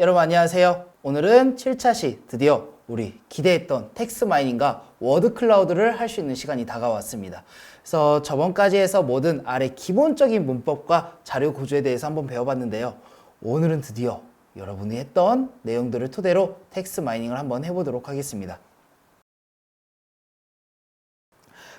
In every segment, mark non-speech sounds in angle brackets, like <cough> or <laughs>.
여러분 안녕하세요. 오늘은 7차 시 드디어 우리 기대했던 텍스 마이닝과 워드 클라우드를 할 수 있는 시간이 다가왔습니다. 그래서 저번까지 해서 모든 아래 기본적인 문법과 자료 구조에 대해서 한번 배워봤는데요. 오늘은 드디어 여러분이 했던 내용들을 토대로 텍스 마이닝을 한번 해보도록 하겠습니다.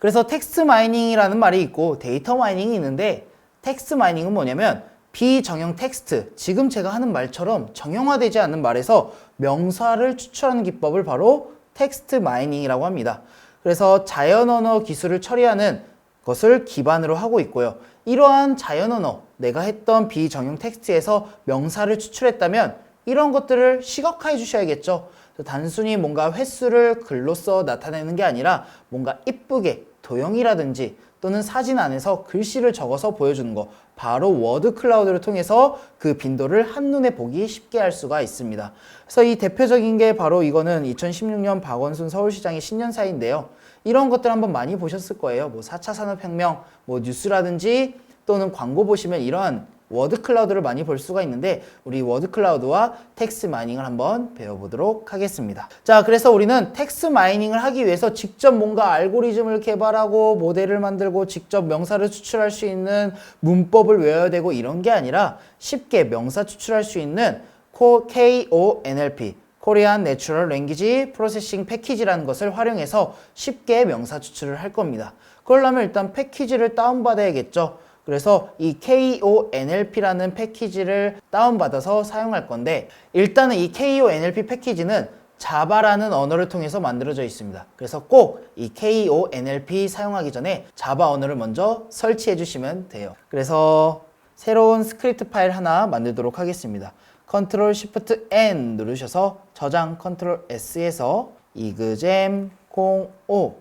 그래서 텍스트 마이닝이라는 말이 있고 데이터 마이닝이 있는데 텍스트 마이닝은 뭐냐면 비정형 텍스트, 지금 제가 하는 말처럼 정형화되지 않는 말에서 명사를 추출하는 기법을 바로 텍스트 마이닝이라고 합니다. 그래서 자연 언어 기술을 처리하는 것을 기반으로 하고 있고요. 이러한 자연 언어, 내가 했던 비정형 텍스트에서 명사를 추출했다면 이런 것들을 시각화해 주셔야겠죠. 단순히 뭔가 횟수를 글로써 나타내는 게 아니라 뭔가 이쁘게 도형이라든지 또는 사진 안에서 글씨를 적어서 보여주는 거 바로 워드 클라우드를 통해서 그 빈도를 한눈에 보기 쉽게 할 수가 있습니다. 그래서 이 대표적인 게 바로 이거는 2016년 박원순 서울시장의 신년사인데요. 이런 것들 한번 많이 보셨을 거예요. 뭐 4차 산업혁명, 뭐 뉴스라든지 또는 광고 보시면 이러한 워드 클라우드를 많이 볼 수가 있는데 우리 워드 클라우드와 텍스 마이닝을 한번 배워보도록 하겠습니다. 자, 그래서 우리는 텍스 마이닝을 하기 위해서 직접 뭔가 알고리즘을 개발하고 모델을 만들고 직접 명사를 추출할 수 있는 문법을 외워야 되고 이런 게 아니라 쉽게 명사 추출할 수 있는 KONLP 코리안 내추럴 랭귀지 프로세싱 패키지라는 것을 활용해서 쉽게 명사 추출을 할 겁니다. 그러려면 일단 패키지를 다운받아야겠죠. 그래서 이 KONLP라는 패키지를 다운받아서 사용할 건데 일단은 이 KONLP 패키지는 자바라는 언어를 통해서 만들어져 있습니다. 그래서 꼭 이 KONLP 사용하기 전에 자바 언어를 먼저 설치해 주시면 돼요. 그래서 새로운 스크립트 파일 하나 만들도록 하겠습니다. 컨트롤 시프트 N 누르셔서 저장 컨트롤 S에서 이그잼 05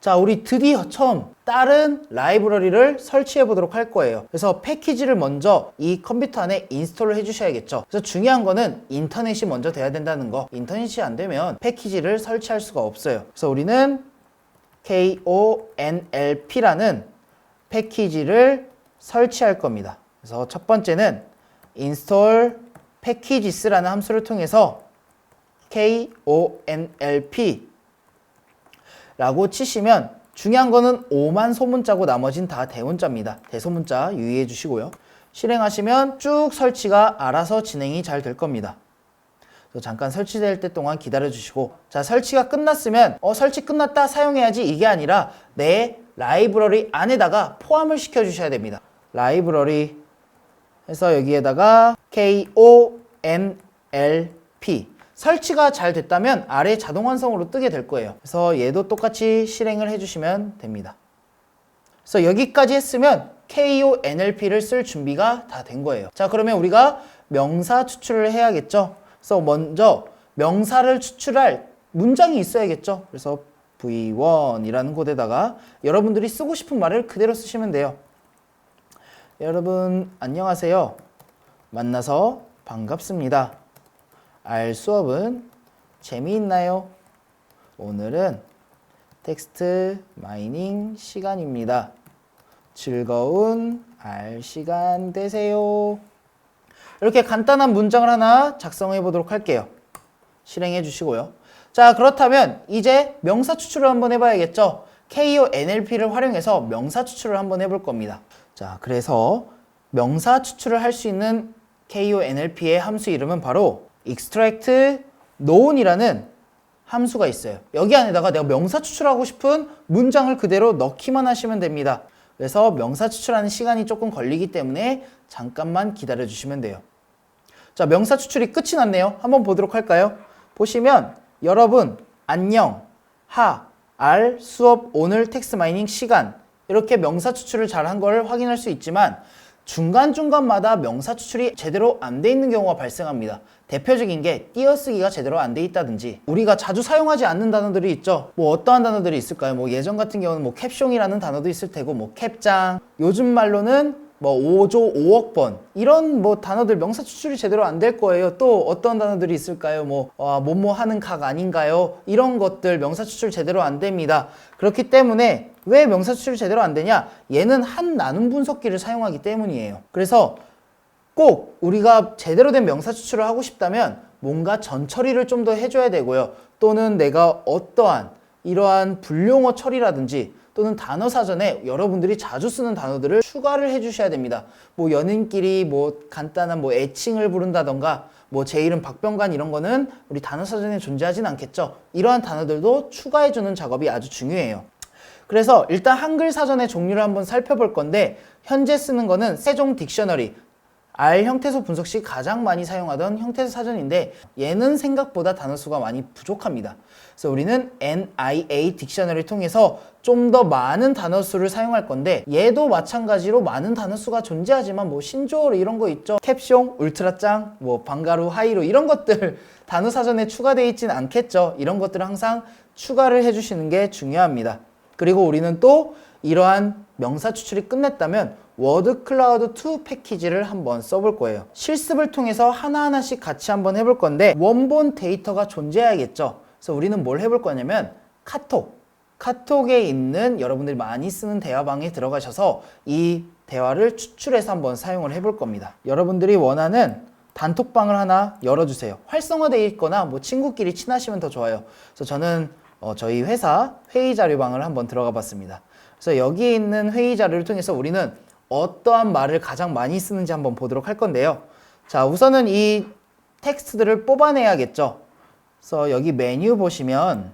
자, 우리 드디어 처음 다른 라이브러리를 설치해 보도록 할 거예요. 그래서 패키지를 먼저 이 컴퓨터 안에 인스톨을 해 주셔야겠죠. 그래서 중요한 거는 인터넷이 먼저 돼야 된다는 거. 인터넷이 안 되면 패키지를 설치할 수가 없어요. 그래서 우리는 KONLP라는 패키지를 설치할 겁니다. 그래서 첫 번째는 install packages라는 함수를 통해서 KONLP 라고 치시면 중요한 거는 5만 소문자고 나머진 다 대문자입니다. 대소문자 유의해 주시고요. 실행하시면 쭉 설치가 알아서 진행이 잘 될 겁니다. 잠깐 설치될 때 동안 기다려 주시고 자 설치가 끝났으면 어 설치 끝났다 사용해야지 이게 아니라 내 라이브러리 안에다가 포함을 시켜 주셔야 됩니다. 라이브러리 해서 여기에다가 KONLP 설치가 잘 됐다면 아래 자동 완성으로 뜨게 될 거예요. 그래서 얘도 똑같이 실행을 해주시면 됩니다. 그래서 여기까지 했으면 KONLP를 쓸 준비가 다 된 거예요. 자, 그러면 우리가 명사 추출을 해야겠죠. 그래서 먼저 명사를 추출할 문장이 있어야겠죠. 그래서 V1이라는 곳에다가 여러분들이 쓰고 싶은 말을 그대로 쓰시면 돼요. 여러분, 안녕하세요. 만나서 반갑습니다. 알 수업은 재미있나요? 오늘은 텍스트 마이닝 시간입니다. 즐거운 알 시간 되세요. 이렇게 간단한 문장을 하나 작성해 보도록 할게요. 실행해 주시고요. 자, 그렇다면 이제 명사 추출을 한번 해봐야겠죠? KO NLP를 활용해서 명사 추출을 한번 해볼 겁니다. 자, 그래서 명사 추출을 할 수 있는 KO NLP의 함수 이름은 바로 extract known이라는 함수가 있어요. 여기 안에다가 내가 명사 추출하고 싶은 문장을 그대로 넣기만 하시면 됩니다. 그래서 명사 추출하는 시간이 조금 걸리기 때문에 잠깐만 기다려 주시면 돼요. 자, 명사 추출이 끝이 났네요. 한번 보도록 할까요? 보시면 여러분 안녕 하 알 수업 오늘 텍스트 마이닝 시간 이렇게 명사 추출을 잘 한 걸 확인할 수 있지만 중간중간마다 명사 추출이 제대로 안 돼 있는 경우가 발생합니다. 대표적인 게 띄어쓰기가 제대로 안 돼 있다든지 우리가 자주 사용하지 않는 단어들이 있죠. 뭐 어떠한 단어들이 있을까요? 뭐 예전 같은 경우는 뭐 캡숑이라는 단어도 있을 테고 뭐 캡장 요즘 말로는 뭐 5조 5억 번 이런 뭐 단어들 명사 추출이 제대로 안 될 거예요. 또 어떤 단어들이 있을까요? 뭐 어, 뭐뭐 하는 각 아닌가요? 이런 것들 명사 추출 제대로 안 됩니다. 그렇기 때문에 왜 명사 추출이 제대로 안 되냐? 얘는 한 나눔 분석기를 사용하기 때문이에요. 그래서 꼭 우리가 제대로 된 명사 추출을 하고 싶다면 뭔가 전처리를 좀 더 해줘야 되고요. 또는 내가 어떠한 이러한 불용어 처리라든지 또는 단어 사전에 여러분들이 자주 쓰는 단어들을 추가를 해주셔야 됩니다. 뭐 연인끼리 뭐 간단한 뭐 애칭을 부른다던가 뭐 제 이름 박병관 이런 거는 우리 단어 사전에 존재하진 않겠죠. 이러한 단어들도 추가해주는 작업이 아주 중요해요. 그래서 일단 한글 사전의 종류를 한번 살펴볼 건데 현재 쓰는 거는 세종 딕셔너리 R 형태소 분석 시 가장 많이 사용하던 형태소 사전인데 얘는 생각보다 단어 수가 많이 부족합니다. 그래서 우리는 NIA 딕셔너리 통해서 좀 더 많은 단어 수를 사용할 건데 얘도 마찬가지로 많은 단어 수가 존재하지만 뭐 신조어 이런 거 있죠. 캡숑, 울트라짱, 뭐 방가루, 하이로 이런 것들 <laughs> 단어 사전에 추가되어 있진 않겠죠. 이런 것들을 항상 추가를 해주시는 게 중요합니다. 그리고 우리는 또 이러한 명사 추출이 끝냈다면 워드 클라우드 2 패키지를 한번 써볼 거예요. 실습을 통해서 하나하나씩 같이 한번 해볼 건데 원본 데이터가 존재해야겠죠. 그래서 우리는 뭘 해볼 거냐면 카톡. 카톡에 있는 여러분들이 많이 쓰는 대화방에 들어가셔서 이 대화를 추출해서 한번 사용을 해볼 겁니다. 여러분들이 원하는 단톡방을 하나 열어주세요. 활성화되어 있거나 뭐 친구끼리 친하시면 더 좋아요. 그래서 저는 어, 저희 회사 회의 자료방을 한번 들어가 봤습니다. 그래서 여기에 있는 회의 자료를 통해서 우리는 어떠한 말을 가장 많이 쓰는지 한번 보도록 할 건데요. 자, 우선은 이 텍스트들을 뽑아내야겠죠. 그래서 여기 메뉴 보시면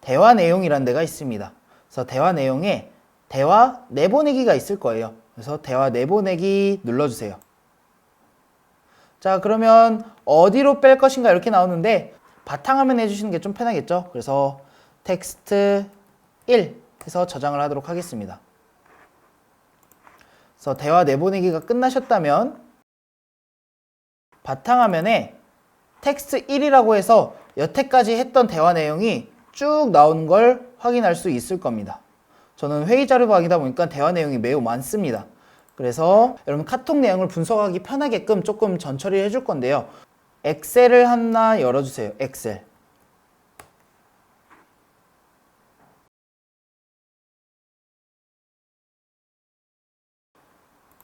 대화 내용이라는 데가 있습니다. 그래서 대화 내용에 대화 내보내기가 있을 거예요. 그래서 대화 내보내기 눌러주세요. 자, 그러면 어디로 뺄 것인가 이렇게 나오는데 바탕화면 해주시는 게 좀 편하겠죠? 그래서 텍스트 1 해서 저장을 하도록 하겠습니다. 그래서 대화 내보내기가 끝나셨다면 바탕화면에 텍스트 1이라고 해서 여태까지 했던 대화 내용이 쭉 나오는 걸 확인할 수 있을 겁니다. 저는 회의 자료 방이다 보니까 대화 내용이 매우 많습니다. 그래서 여러분 카톡 내용을 분석하기 편하게끔 조금 전처리를 해줄 건데요. 엑셀을 하나 열어주세요. 엑셀.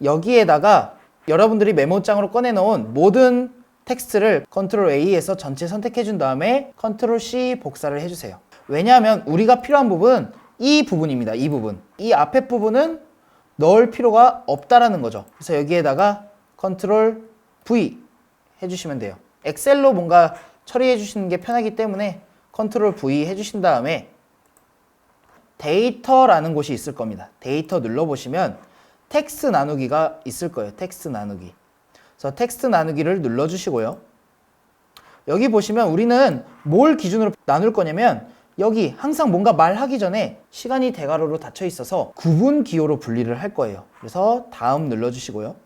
여기에다가 여러분들이 메모장으로 꺼내놓은 모든 텍스트를 컨트롤 A에서 전체 선택해 준 다음에 컨트롤 C 복사를 해주세요. 왜냐하면 우리가 필요한 부분 이 부분입니다. 이 부분. 이 앞에 부분은 넣을 필요가 없다라는 거죠. 그래서 여기에다가 컨트롤 V 해주시면 돼요. 엑셀로 뭔가 처리해 주시는 게 편하기 때문에 컨트롤 V 해주신 다음에 데이터라는 곳이 있을 겁니다. 데이터 눌러보시면 텍스트 나누기가 있을 거예요. 텍스트 나누기. 그래서 텍스트 나누기를 눌러주시고요. 여기 보시면 우리는 뭘 기준으로 나눌 거냐면 여기 항상 뭔가 말하기 전에 시간이 대괄호로 닫혀 있어서 구분 기호로 분리를 할 거예요. 그래서 다음 눌러주시고요.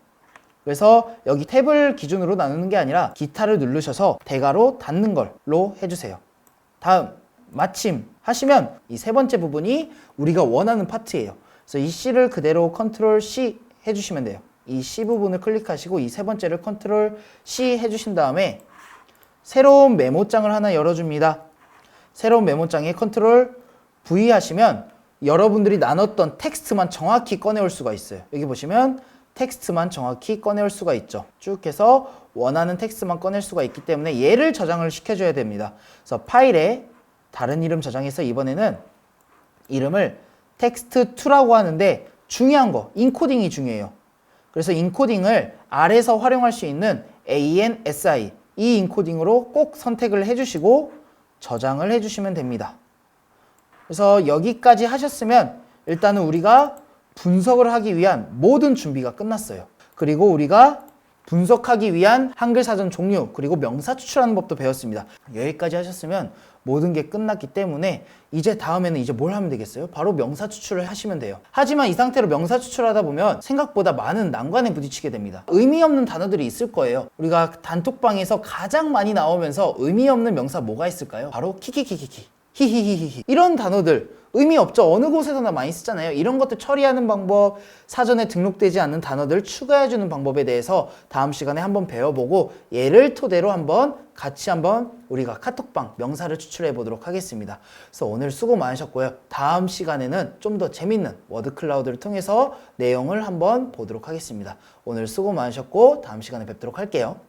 그래서 여기 탭을 기준으로 나누는 게 아니라 기타를 누르셔서 대괄호 닫는 걸로 해주세요. 다음 마침 하시면 이 세 번째 부분이 우리가 원하는 파트예요. 그래서 이 C를 그대로 컨트롤 C 해주시면 돼요. 이 C 부분을 클릭하시고 이 세 번째를 컨트롤 C 해주신 다음에 새로운 메모장을 하나 열어줍니다. 새로운 메모장에 컨트롤 V 하시면 여러분들이 나눴던 텍스트만 정확히 꺼내올 수가 있어요. 여기 보시면 텍스트만 정확히 꺼내올 수가 있죠. 쭉 해서 원하는 텍스트만 꺼낼 수가 있기 때문에 얘를 저장을 시켜줘야 됩니다. 그래서 파일에 다른 이름 저장해서 이번에는 이름을 텍스트 2라고 하는데 중요한 거, 인코딩이 중요해요. 그래서 인코딩을 R에서 활용할 수 있는 ANSI 이 인코딩으로 꼭 선택을 해주시고 저장을 해주시면 됩니다. 그래서 여기까지 하셨으면 일단은 우리가 분석을 하기 위한 모든 준비가 끝났어요. 그리고 우리가 분석하기 위한 한글 사전 종류 그리고 명사 추출하는 법도 배웠습니다. 여기까지 하셨으면 모든 게 끝났기 때문에 이제 다음에는 이제 뭘 하면 되겠어요? 바로 명사 추출을 하시면 돼요. 하지만 이 상태로 명사 추출하다 보면 생각보다 많은 난관에 부딪히게 됩니다. 의미 없는 단어들이 있을 거예요. 우리가 단톡방에서 가장 많이 나오면서 의미 없는 명사 뭐가 있을까요? 바로 키키키키키. 히히히히히 이런 단어들 의미 없죠. 어느 곳에서나 많이 쓰잖아요. 이런 것들 처리하는 방법, 사전에 등록되지 않는 단어들 추가해주는 방법에 대해서 다음 시간에 한번 배워보고 얘를 토대로 한번 같이 한번 우리가 카톡방 명사를 추출해 보도록 하겠습니다. 그래서 오늘 수고 많으셨고요. 다음 시간에는 좀 더 재밌는 워드 클라우드를 통해서 내용을 한번 보도록 하겠습니다. 오늘 수고 많으셨고 다음 시간에 뵙도록 할게요.